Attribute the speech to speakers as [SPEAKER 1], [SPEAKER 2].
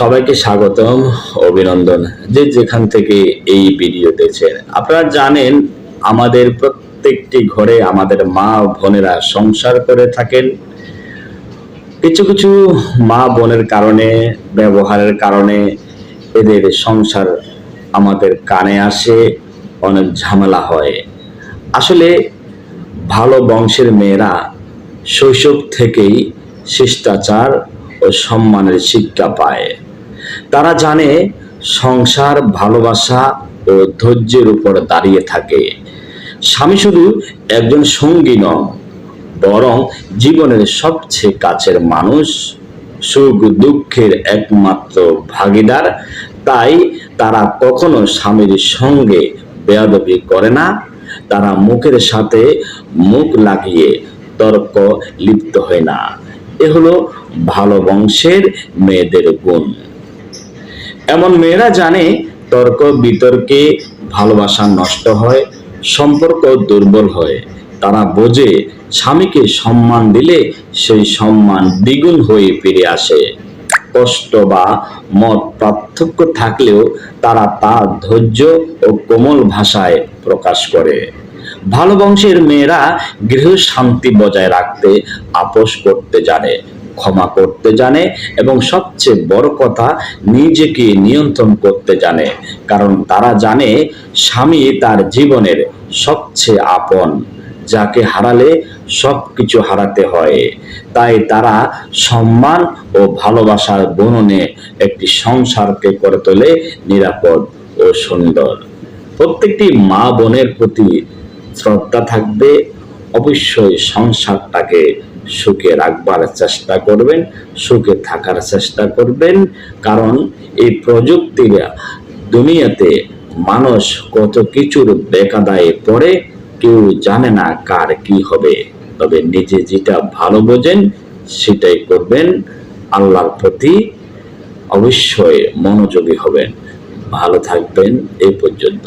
[SPEAKER 1] সবাইকে স্বাগতম, অভিনন্দন। যে যেখান থেকে এই ভিডিও দেখছেন, আপনারা জানেন আমাদের প্রত্যেকটি ঘরে আমাদের মা বোনেরা সংসার করে থাকেন। কিছু কিছু মা বোনের কারণে, ব্যবহারের কারণে এদের সংসার আমাদের কানে আসে, অনেক ঝামেলা হয়। আসলে ভালো বংশের মেয়েরা শৈশব থেকেই শিষ্টাচার ও সম্মানের শিক্ষা পায়। তারা জানে সংসার, ভালোবাসা ও ধৈর্যের উপর দাঁড়িয়ে থাকে। স্বামী শুধু একজন সঙ্গী নন, বরং জীবনের সবচেয়ে কাছের মানুষ, সুখ, দুঃখের একমাত্র ভাগিদার। তাই তারা কখনো স্বামীর সঙ্গে বেয়াদবি করে না। তারা মুখের সাথে মুখ লাগিয়ে তর্ক লিপ্ত হয় না। এ হলো ভালো বংশের মেয়েদের গুণ। এমন মেয়েরা জানে তর্ক, বিতর্কে ভালোবাসা নষ্ট হয়, সম্পর্ক দুর্বল হয়। তারা বোঝে স্বামীকে সম্মান দিলে সেই সম্মান দ্বিগুণ হয়ে ফিরে আসে। কষ্ট বা মত পার্থক্য থাকলেও তারা তা ধৈর্য ও কোমল ভাষায় প্রকাশ করে। ভালো বংশের মেয়েরা গৃহ শান্তি বজায় রাখতে আপোষ করতে জানে। ক্ষমা করতে জানে এবং সবচেয়ে বড় কথা নিজেকে নিয়ন্ত্রণ করতে জানে। কারণ তারা জানে স্বামী তার জীবনের সবচেয়ে আপন, যাকে হারালে সব কিছু হারাতে হয়। তাই তারা সম্মান ও ভালোবাসার বননে একটি সংসারকে করে তোলে নিরাপদ ও সুন্দর। প্রত্যেকটি মা বোনের প্রতি শ্রদ্ধা থাকবে। অবশ্যই সংসারটাকে সুখে রাখবার চেষ্টা করবেন, সুখে থাকার চেষ্টা করবেন। কারণ এই প্রযুক্তির দুনিয়াতে মানুষ কত কিছুর বেকাদায়ে পড়ে, কেউ জানে না কার কি হবে। তবে নিজে যেটা ভালো বোঝেন, সেটাই করবেন। আল্লাহর প্রতি অবশ্যই মনোযোগী হবেন। ভালো থাকবেন, এই পর্যন্ত।